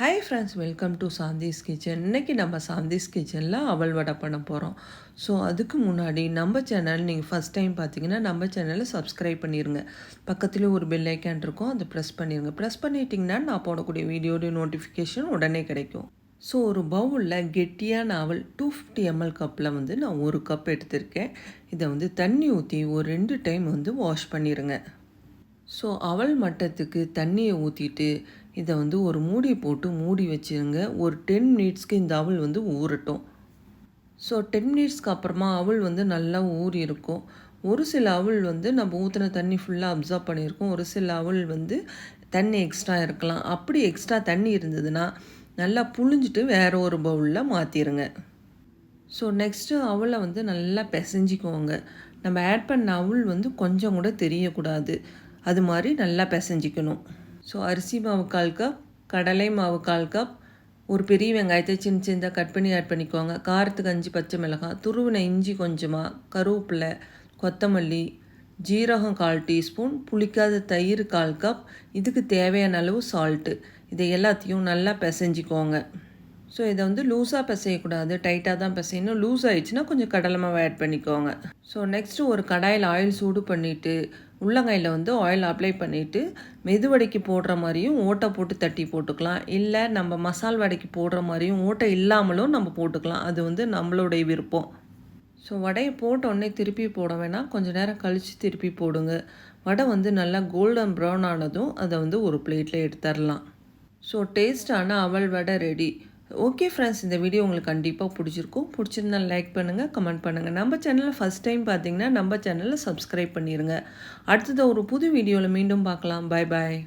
Hi friends welcome to Shanthi's kitchen இன்றைக்கி நம்ம சாந்திஸ் கிச்சனில் அவல் வடை பண்ண போகிறோம் ஸோ அதுக்கு முன்னாடி நம்ம சேனல் நீங்கள் ஃபஸ்ட் டைம் பார்த்தீங்கன்னா நம்ம சேனலை சப்ஸ்கிரைப் பண்ணிடுங்க பக்கத்தில் ஒரு பெல் ஐக்கான் இருக்கும் அதை ப்ரெஸ் பண்ணிடுங்க ப்ரெஸ் பண்ணிட்டிங்கன்னா நான் போடக்கூடிய வீடியோடைய நோட்டிஃபிகேஷன் உடனே கிடைக்கும். ஸோ ஒரு பவுலில் கெட்டியான அவல் டூ ஃபிஃப்டி எம்எல் கப்பில் வந்து நான் ஒரு கப் எடுத்திருக்கேன். இதை வந்து தண்ணி ஊற்றி ஒரு ரெண்டு டைம் வந்து வாஷ் பண்ணிடுங்க ஸோ அவல் மட்டத்துக்கு தண்ணியை ஊற்றிட்டு இதை வந்து ஒரு மூடி போட்டு மூடி வச்சுருங்க. ஒரு டென் மினிட்ஸ்க்கு இந்த அவல் வந்து ஊறட்டும். ஸோ டென் மினிட்ஸ்க்கு அப்புறமா அவள் வந்து நல்லா ஊறி இருக்கும் ஒரு சில அவள் வந்து நம்ம ஊற்றின தண்ணி ஃபுல்லாக அப்சர்வ் பண்ணியிருக்கோம். ஒரு சில அவள் வந்து தண்ணி எக்ஸ்ட்ரா இருக்கலாம். அப்படி எக்ஸ்ட்ரா தண்ணி இருந்ததுன்னா நல்லா புழிஞ்சிட்டு வேறு ஒரு பவுலில் மாற்றிடுங்க ஸோ நெக்ஸ்ட்டு அவளை வந்து நல்லா பிசைஞ்சிக்கோங்க. நம்ம ஆட் பண்ண அவள் வந்து கொஞ்சம் கூட தெரியக்கூடாது. அது மாதிரி நல்லா பிசைஞ்சிக்கணும். ஸோ அரிசி மாவு கால் கப் கடலை மாவு கால் கப் ஒரு பெரிய வெங்காயத்தை சின்ன சின்னதாக கட் பண்ணி ஆட் பண்ணிக்கோங்க. காரத்துக்கு அஞ்சு பச்சை மிளகாய் துருவின இஞ்சி கொஞ்சமாக கருவேப்பிலை கொத்தமல்லி ஜீரகம் கால் டீஸ்பூன் புளிக்காத தயிர் கால் கப் இதுக்கு தேவையான அளவு சால்ட்டு இதை எல்லாத்தையும் நல்லா பிசைஞ்சிக்கோங்க. ஸோ இதை வந்து லூஸாக பிசையக்கூடாது. டைட்டாக தான் பிசையணும். லூஸ் ஆயிடுச்சுன்னா கொஞ்சம் கடலை மாவு ஆட் பண்ணிக்கோங்க. ஸோ நெக்ஸ்ட்டு ஒரு கடாயில் ஆயில் சூடு பண்ணிவிட்டு உள்ளங்கையில் வந்து ஆயில் அப்ளை பண்ணிவிட்டு மெதுவடைக்கு போடுற மாதிரியும் ஓட்டை போட்டு தட்டி போட்டுக்கலாம். இல்லை நம்ம மசால் வடைக்கு போடுற மாதிரியும் ஓட்டை இல்லாமலும் நம்ம போட்டுக்கலாம். அது வந்து நம்மளுடைய விருப்பம். ஸோ வடையை போட்டோடனே திருப்பி போட வேணாம். கொஞ்சம் நேரம் கழித்து திருப்பி போடுங்க. வடை வந்து நல்லா கோல்டன் ப்ரௌன் ஆனதும் அதை வந்து ஒரு பிளேட்டில் எடுத்துடலாம் ஸோ டேஸ்டான அவள் வடை ரெடி ஓகே ஃப்ரெண்ட்ஸ் இந்த வீடியோ உங்களுக்கு கண்டிப்பாக பிடிச்சிருக்கும். பிடிச்சிருந்தா லைக் பண்ணுங்கள் கமெண்ட் பண்ணுங்கள் நம்ம சேனலில் ஃபஸ்ட் டைம் பார்த்தீங்கன்னா நம்ம சேனலில் சப்ஸ்கிரைப் பண்ணிடுங்க அடுத்தது ஒரு புது வீடியோவில் மீண்டும் பார்க்கலாம். பாய் பாய்